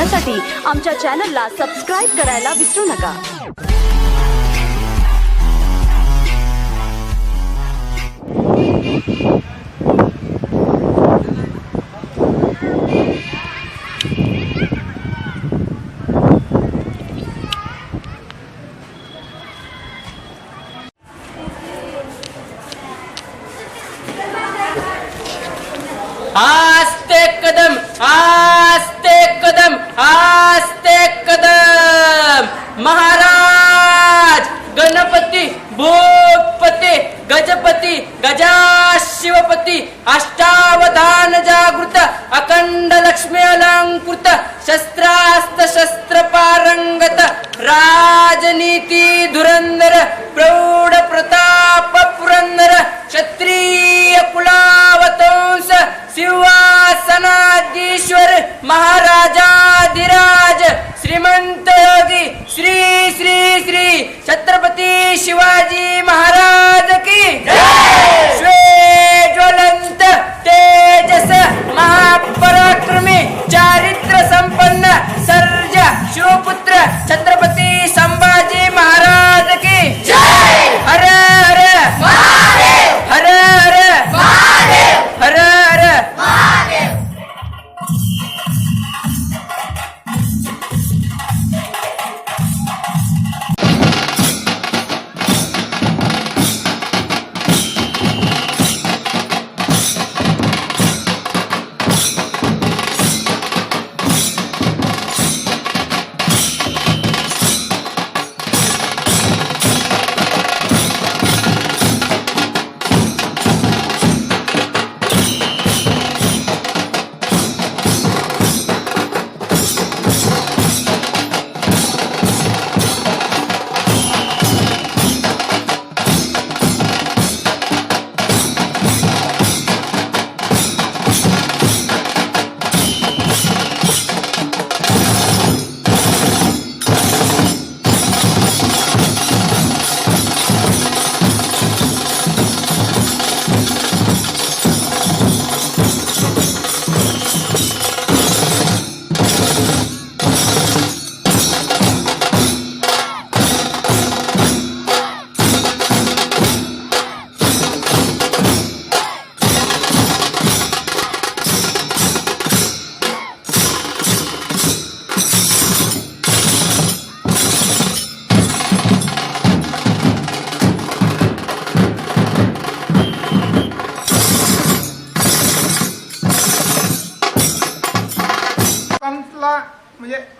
पाहण्यासाठी आमच्या चॅनलला सबस्क्राईब करायला विसरू नका. महाराजाधिराज श्रीमंत योगी श्री श्री श्री छत्रपती शिवाजी महाराज.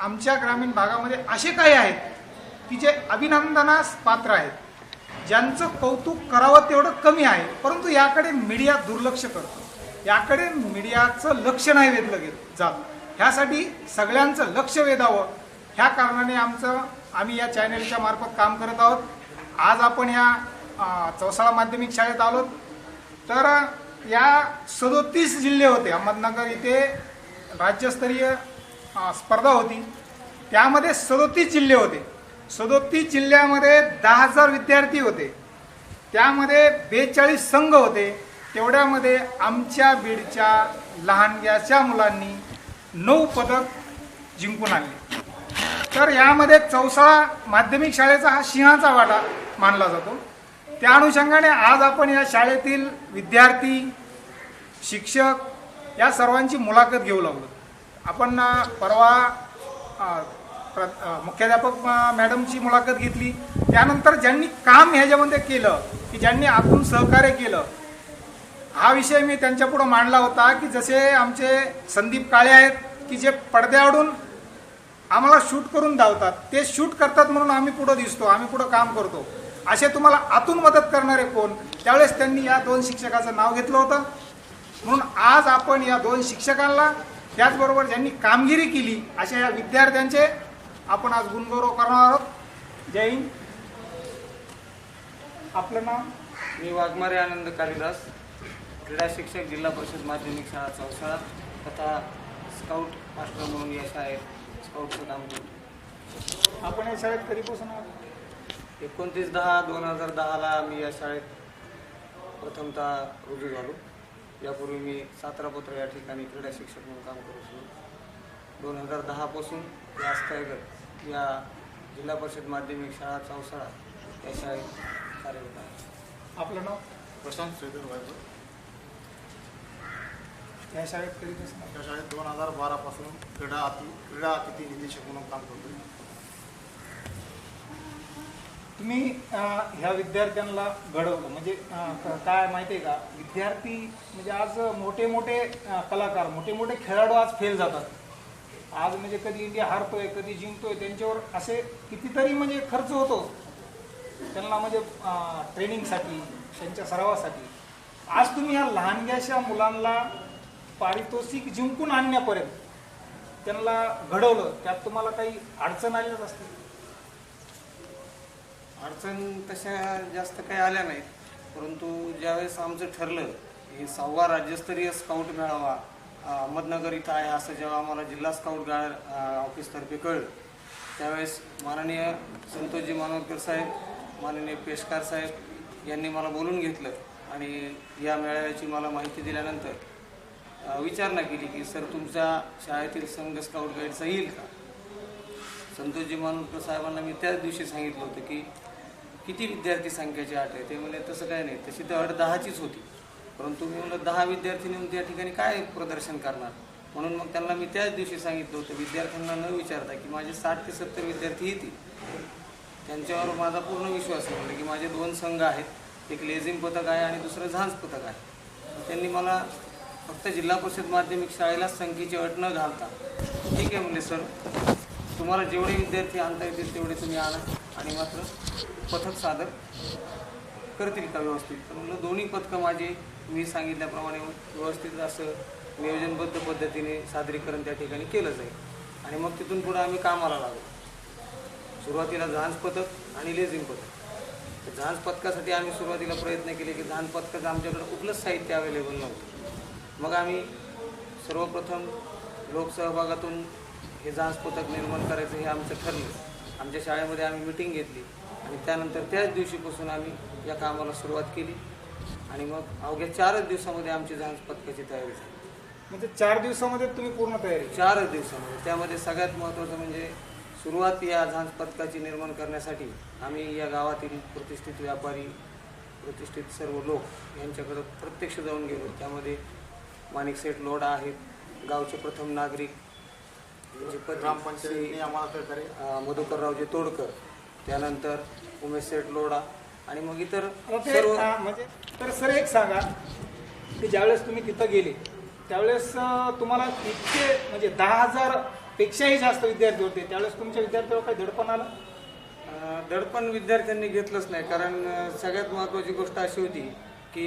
आमच्या ग्रामीण भागामध्ये असे काही आहेत की जे अभिनंदनास पात्र आहेत. ज्यांचं कौतुक करावं तेवढं कमी आहे परंतु याकडे मीडिया दुर्लक्ष करतो. याकडे मीडियाचं लक्ष नाही वेधलं गेलं जात. ह्यासाठी सगळ्यांचं लक्ष वेधावं. ह्या कारणाने आमचं आम्ही या चॅनेलच्या मार्फत काम करत आहोत. आज आपण या चौसाळा माध्यमिक शाळेत आलो तर या सदोतीस जिल्हे होते. अहमदनगर इथे राज्यस्तरीय स्पर्धा होती. त्यामध्ये सदोतीस जिल्हे होते. सदोतीस जिल्ह्यामध्ये दहा हजार विद्यार्थी होते. त्यामध्ये बेचाळीस संघ होते. तेवढ्यामध्ये आमच्या बीडच्या लहानग्याच्या मुलांनी नऊ पदक जिंकून आणले. तर यामध्ये चौसाळा माध्यमिक शाळेचा हा सिंहाचा वाटा मानला जातो. त्या अनुषंगाने आज आपण या शाळेतील विद्यार्थी शिक्षक या सर्वांची मुलाखत घेऊ लागलो. आपण परवा प्र- मुख्याध्यापक मॅडमची मुलाखत घेतली. त्यानंतर ज्यांनी काम ह्याच्यामध्ये केलं की ज्यांनी आतून सहकार्य केलं हा विषय मी त्यांच्यापुढं मांडला होता की जसे आमचे संदीप काळे आहेत की जे पडद्याआडून आम्हाला शूट करून धावतात ते शूट करतात म्हणून आम्ही पुढं दिसतो आम्ही पुढं काम करतो. असे तुम्हाला आतून मदत करणारे कोण? त्यावेळेस त्यांनी या दोन शिक्षकाचं नाव घेतलं होतं. म्हणून आज आपण या दोन शिक्षकांना त्याचबरोबर ज्यांनी कामगिरी केली अशा या विद्यार्थ्यांचे आपण आज गुणगौरव करणार आहोत. जय हिंद. आपलं नाव? मी वाघमारे आनंद कालिदास क्रीडा शिक्षक जिल्हा परिषद माध्यमिक शाळा चौसाळा. तथा स्काउट मास्टर म्हणून या शाळेत स्काउटचं काम करतो आपण या शाळेत कधीपासून आहोत? एकोणतीस दहा दोन हजार दहाला मी या शाळेत प्रथमतः रुजू झालो. यापूर्वी मी सातारापत्र या ठिकाणी क्रीडा शिक्षक म्हणून काम करत होतो. दोन हजार दहापासून ते आजतागत या जिल्हा परिषद माध्यमिक शाळा चौसाळा या शाळेत कार्यरत आहे. आपलं नाव? प्रशांत श्रीधर वायकर या शाळेत करीत असणार त्या शाळेत दोन हजार बारापासून क्रीडा अति क्रीडा अतिथी निदेशक म्हणून काम करतो तुम्ही ह्या विद्यार्थ्यांना घडवलं. म्हणजे काय माहिती आहे का? विद्यार्थी म्हणजे आज मोठे मोठे कलाकार मोठे मोठे खेळाडू आज फेल जातात. आज म्हणजे कधी इंडिया हारतोय कधी जिंकतोय त्यांच्यावर असे कितीतरी म्हणजे खर्च होतो. त्यांना म्हणजे ट्रेनिंगसाठी त्यांच्या सरावासाठी. आज तुम्ही ह्या लहानग्याशा मुलांना पारितोषिक जिंकून आणण्यापर्यंत त्यांना घडवलं त्यात तुम्हाला काही अडचण आलीच असते अडचण तशा जास्त काही आल्या नाहीत. परंतु ज्यावेळेस आमचं ठरलं की सहावा राज्यस्तरीय स्काउट मेळावा अहमदनगर इथं आहे असं जेव्हा आम्हाला जिल्हा स्काउट गाड ऑफिसतर्फे कळलं त्यावेळेस माननीय संतोषजी मानवरकर साहेब माननीय पेशकार साहेब यांनी मला बोलून घेतलं आणि या मेळाव्याची मला माहिती दिल्यानंतर विचारणा केली की सर तुमच्या शाळेतील संघ स्काउट गाईडचा येईल का? संतोषजी मानूरकर साहेबांना मी त्याच दिवशी सांगितलं होतं की किती विद्यार्थी संख्येची अट आहे? ते म्हणजे तसं काय नाही. तशी तर अट दहाचीच होती. परंतु मी म्हणलं दहा विद्यार्थी नेऊन त्या ठिकाणी काय प्रदर्शन करणार? म्हणून मग त्यांना मी त्याच दिवशी सांगितलं होतं विद्यार्थ्यांना न विचारता की माझे साठ ते सत्तर विद्यार्थी येतील. त्यांच्यावर माझा पूर्ण विश्वास आहे. म्हणजे की माझे दोन संघ आहेत. एक लेझिम पथक आहे आणि दुसरं झांज पथक आहे. त्यांनी मला फक्त जिल्हा परिषद माध्यमिक शाळेलाच संख्येची अट न घालता. ठीक आहे म्हणजे सर. तुम्हाला जेवढे विद्यार्थी आणता येतील तेवढे तुम्ही आणा आणि मात्र पथक सादर करतील का व्यवस्थित? तर म्हणलं दोन्ही पथकं माझे मी सांगितल्याप्रमाणे व्यवस्थित असं नियोजनबद्ध पद्धतीने सादरीकरण त्या ठिकाणी केलं जाईल. आणि मग तिथून पुढं आम्ही कामाला लागलो. सुरुवातीला झांज पथक आणि लेझिंग पथक. तर झांज पथकासाठी आम्ही सुरुवातीला प्रयत्न केले की झांज पथकाचं आमच्याकडे कुठलंच साहित्य अवेलेबल नव्हतं. मग आम्ही सर्वप्रथम लोकसहभागातून हे झांज पथक निर्माण करायचं हे आमचं ठरलं. आमच्या शाळेमध्ये आम्ही मिटिंग घेतली. आणि त्यानंतर त्याच दिवशीपासून आम्ही या कामाला सुरुवात केली. आणि मग अवघ्या चारच दिवसामध्ये आमची झांज पथकाची तयारी झाली. म्हणजे चार दिवसामध्ये तुम्ही पूर्ण तयारी चारच दिवसामध्ये. त्यामध्ये सगळ्यात महत्त्वाचं म्हणजे सुरुवात या झांज पथकाची निर्माण करण्यासाठी आम्ही या गावातील प्रतिष्ठित व्यापारी प्रतिष्ठित सर्व लोक यांच्याकडं प्रत्यक्ष जाऊन गेलो. त्यामध्ये माणिक सेठ लोढा आहेत गावचे प्रथम नागरिक ग्रामपंचायतीने आम्हाला सहकार्य अं, मधुकररावजी तोडकर त्यानंतर उमेश सेठ लोढा आणि मग इतर सर्व म्हणजे तर सर एक सांगा की ज्यावेळेस तुम्ही तिथं गेले त्यावेळेस तुम्हाला इतके म्हणजे दहा हजार पेक्षाही जास्त विद्यार्थी होते त्यावेळेस तुमच्या विद्यार्थ्यावर काही धडपण आलं? दडपण विद्यार्थ्यांनी घेतलंच नाही कारण सगळ्यात महत्त्वाची गोष्ट अशी होती की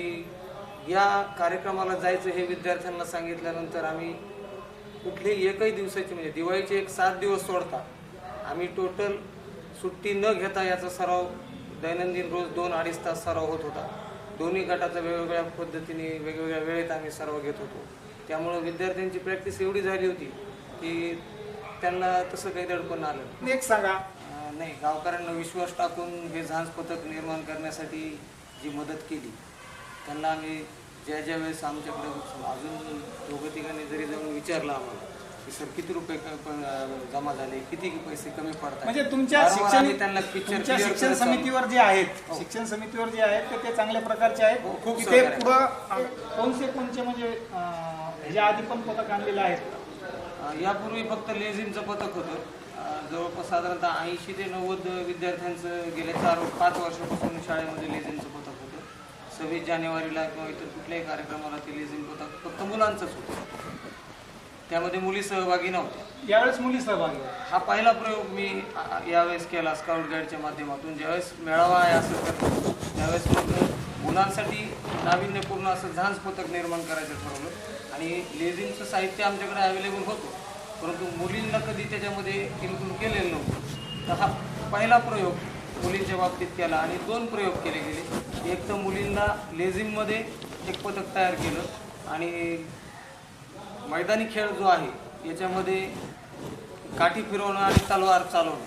या कार्यक्रमाला जायचं हे विद्यार्थ्यांना सांगितल्यानंतर आम्ही कुठल्याही एकही दिवसाची म्हणजे दिवाळीचे एक सात दिवस सोडता आम्ही टोटल सुट्टी न घेता याचा सराव दैनंदिन रोज दोन अडीच तास सराव होत होता. दोन्ही गटाचा वेगवेगळ्या पद्धतीने वेगवेगळ्या वेळेत आम्ही सराव घेत होतो. त्यामुळं विद्यार्थ्यांची प्रॅक्टिस एवढी झाली होती की त्यांना तसं काही दडपण आलं एक सांगा. नाही गावकऱ्यांना विश्वास टाकून हे झांज पथक निर्माण करण्यासाठी जी मदत केली त्यांना आम्ही ज्या ज्या वेळेस आमच्याकडे अजून दोघं तिघांनी जरी जाऊन विचारलं आम्हाला की सर किती रुपये जमा झाले किती पैसे कमी पडतात म्हणजे तुमच्या शिक्षण पिक्चर शिक्षण. समितीवर जे आहेत हो. शिक्षण समितीवर जे आहेत ते ते चांगल्या प्रकारचे हो, आहेत खूप तिथे सहकार्य. पुढं कोणते कोणते म्हणजे ह्याच्या आधी पण पथक आणलेले आहेत यापूर्वी फक्त लेझिमचं पथक होतं जवळपास साधारणतः ऐंशी ते नव्वद विद्यार्थ्यांचं गेल्या चार पाच वर्षापासून शाळेमध्ये लेझिमचं पथक सव्वीस जानेवारीला किंवा इतर कुठल्याही कार्यक्रमाला ते लेझिम पथक फक्त मुलांचंच होतं. त्यामध्ये मुली सहभागी नव्हत्या. यावेळेस मुली सहभागी. हा पहिला प्रयोग मी यावेळेस केला स्काउट गाईडच्या माध्यमातून. ज्यावेळेस मेळावा आहे असं करतो त्यावेळेस मग मुलांसाठी नाविन्यपूर्ण असं झांज पथक निर्माण करायचं ठरवलं. आणि लेझिमचं साहित्य आमच्याकडे अवेलेबल होतं. परंतु मुलींना कधी त्याच्यामध्ये इन्क्लूड केलेलं नव्हतं. तर हा पहिला प्रयोग मुलींच्या बाबतीत केला आणि दोन प्रयोग केले गेले. एक तर मुलींना लेझिममध्ये एक पथक तयार केलं आणि मैदानी खेळ जो आहे याच्यामध्ये काठी फिरवणं आणि तलवार चालवणं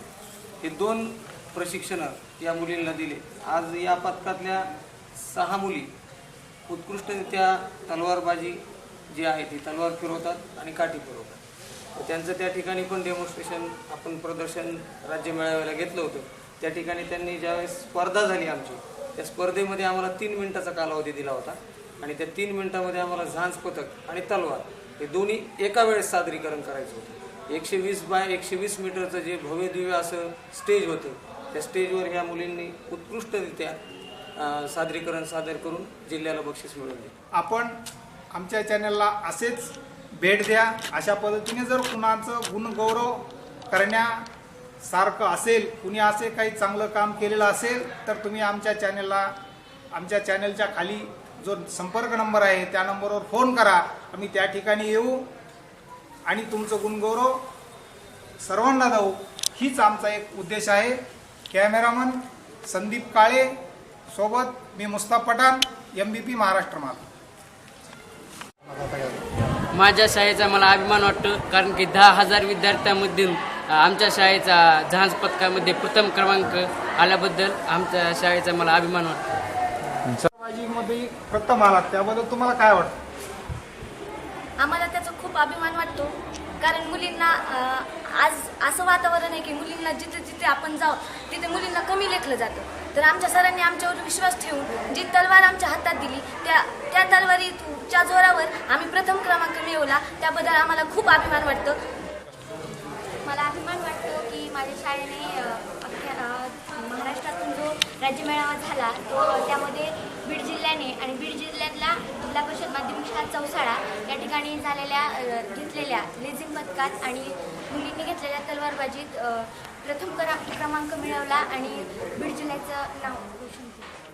हे दोन प्रशिक्षणं या मुलींना दिले. आज या पथकातल्या सहा मुली उत्कृष्टरित्या तलवारबाजी जी आहे ती तलवार फिरवतात आणि काठी फिरवतात. त्यांचं त्या ठिकाणी पण डेमॉन्स्ट्रेशन आपण प्रदर्शन राज्य मेळाव्याला घेतलं होतं. त्या ठिकाणी त्यांनी ज्यावेळेस स्पर्धा झाली आमची त्या स्पर्धेमध्ये आम्हाला तीन मिनिटाचा कालावधी दिला होता. आणि त्या तीन मिनिटामध्ये आम्हाला झांज पथक आणि तलवार हे दोन्ही एका वेळेस सादरीकरण करायचं होतं. एकशे वीस बाय एकशे वीस मीटरचं जे भव्यदिव्य असं स्टेज होतं त्या स्टेजवर ह्या मुलींनी उत्कृष्टरित्या सादरीकरण सादर करून जिल्ह्याला बक्षीस मिळवले आपण आमच्या चॅनलला असेच भेट द्या. अशा पद्धतीने जर कुणाचं गुणगौरव करण्या सारखं असेल कुणी असे काही चांगलं काम केलेलं असेल तर तुम्ही आमच्या चॅनलला आमच्या चॅनलच्या खाली जो संपर्क नंबर आहे त्या नंबरवर फोन करा. आम्ही त्या ठिकाणी येऊ. आणि तुमचं गुणगौरव सर्वांना जाऊ. हीच आमचा एक उद्देश आहे. कॅमेरामन संदीप काळे सोबत मी Mustaf Pathan M B P Maharashtra माल. माझ्या शाळेचा मला अभिमान वाटतो कारण की दहा हजार विद्यार्थ्यांमधून आमच्या शाळेचा जहाज पथकामध्ये प्रथम क्रमांक आल्याबद्दल आमच्या शाळेचा मला अभिमान वाटतो. मध्ये प्रथम आलात त्याबद्दल तुम्हाला काय वाटतं? आम्हाला त्याचा खूप अभिमान वाटतो. कारण मुलींना आज असं वातावरण आहे की मुलींना जिथे जिथे आपण जाऊ तिथे मुलींना कमी लेखलं जातं. तर आमच्या सरांनी आमच्यावर विश्वास ठेवून जी तलवार आमच्या हातात दिली त्या त्या तलवारीच्या जोरावर आम्ही प्रथम क्रमांक मिळवला. त्याबद्दल आम्हाला खूप अभिमान वाटतो. मला अभिमान वाटतो की माझ्या शाळेने महाराष्ट्रातून जो राज्यमेळावा झाला तो त्यामध्ये बीड जिल्ह्याने आणि बीड जिल्ह्यातला जिल्हा परिषद माध्यमिक शाळा चौसाळा या ठिकाणी झालेल्या घेतलेल्या लेझिम पथकात आणि मुलींनी घेतलेल्या तलवारबाजीत प्रथम करा क्रमांक मिळवला आणि बीड जिल्ह्याचं नाव रोशन केलं.